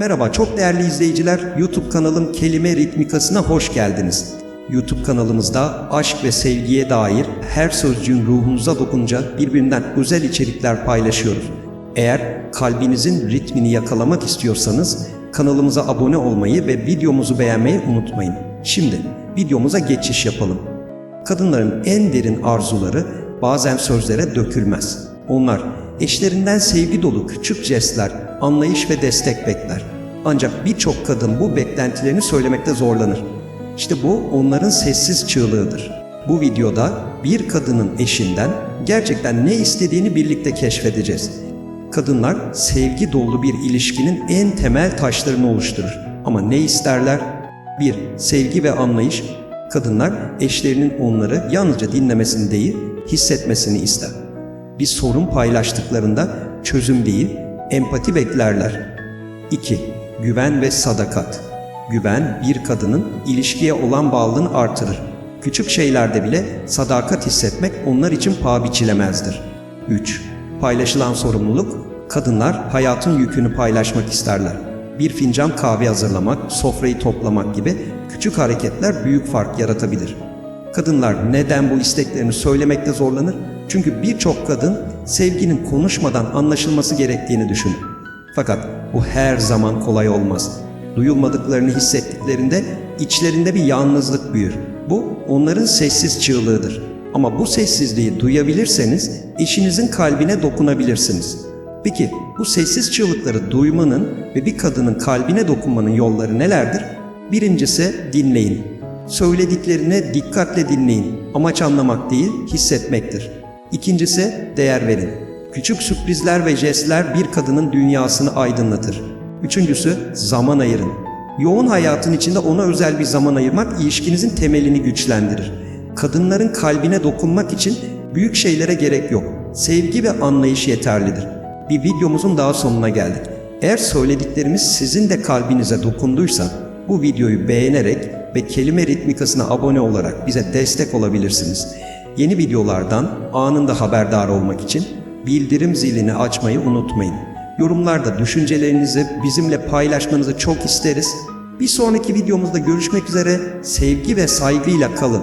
Merhaba çok değerli izleyiciler, YouTube kanalım Kelime Ritmikası'na hoş geldiniz. YouTube kanalımızda aşk ve sevgiye dair her sözcüğün ruhunuza dokunacak birbirinden özel içerikler paylaşıyoruz. Eğer kalbinizin ritmini yakalamak istiyorsanız kanalımıza abone olmayı ve videomuzu beğenmeyi unutmayın. Şimdi videomuza geçiş yapalım. Kadınların en derin arzuları bazen sözlere dökülmez. Onlar eşlerinden sevgi dolu küçük jestler, anlayış ve destek bekler. Ancak birçok kadın bu beklentilerini söylemekte zorlanır. İşte bu onların sessiz çığlığıdır. Bu videoda bir kadının eşinden gerçekten ne istediğini birlikte keşfedeceğiz. Kadınlar sevgi dolu bir ilişkinin en temel taşlarını oluşturur. Ama ne isterler? 1. Sevgi ve anlayış. Kadınlar eşlerinin onları yalnızca dinlemesini değil, hissetmesini ister. Bir sorun paylaştıklarında çözüm değil, empati beklerler. 2. Güven ve sadakat. Güven bir kadının ilişkiye olan bağlılığını artırır. Küçük şeylerde bile sadakat hissetmek onlar için paha biçilemezdir. 3. Paylaşılan sorumluluk. Kadınlar hayatın yükünü paylaşmak isterler. Bir fincan kahve hazırlamak, sofrayı toplamak gibi küçük hareketler büyük fark yaratabilir. Kadınlar neden bu isteklerini söylemekte zorlanır? Çünkü birçok kadın sevginin konuşmadan anlaşılması gerektiğini düşünür. Fakat bu her zaman kolay olmaz. Duyulmadıklarını hissettiklerinde içlerinde bir yalnızlık büyür. Bu onların sessiz çığlığıdır. Ama bu sessizliği duyabilirseniz eşinizin kalbine dokunabilirsiniz. Peki bu sessiz çığlıkları duymanın ve bir kadının kalbine dokunmanın yolları nelerdir? Birincisi dinleyin. Söylediklerine dikkatle dinleyin. Amaç anlamak değil, hissetmektir. İkincisi değer verin. Küçük sürprizler ve jestler bir kadının dünyasını aydınlatır. Üçüncüsü zaman ayırın. Yoğun hayatın içinde ona özel bir zaman ayırmak ilişkinizin temelini güçlendirir. Kadınların kalbine dokunmak için büyük şeylere gerek yok. Sevgi ve anlayış yeterlidir. Bir videomuzun daha sonuna geldik. Eğer söylediklerimiz sizin de kalbinize dokunduysa bu videoyu beğenerek ve kelime ritmikasına abone olarak bize destek olabilirsiniz. Yeni videolardan anında haberdar olmak için bildirim zilini açmayı unutmayın. Yorumlarda düşüncelerinizi bizimle paylaşmanızı çok isteriz. Bir sonraki videomuzda görüşmek üzere sevgi ve saygıyla kalın.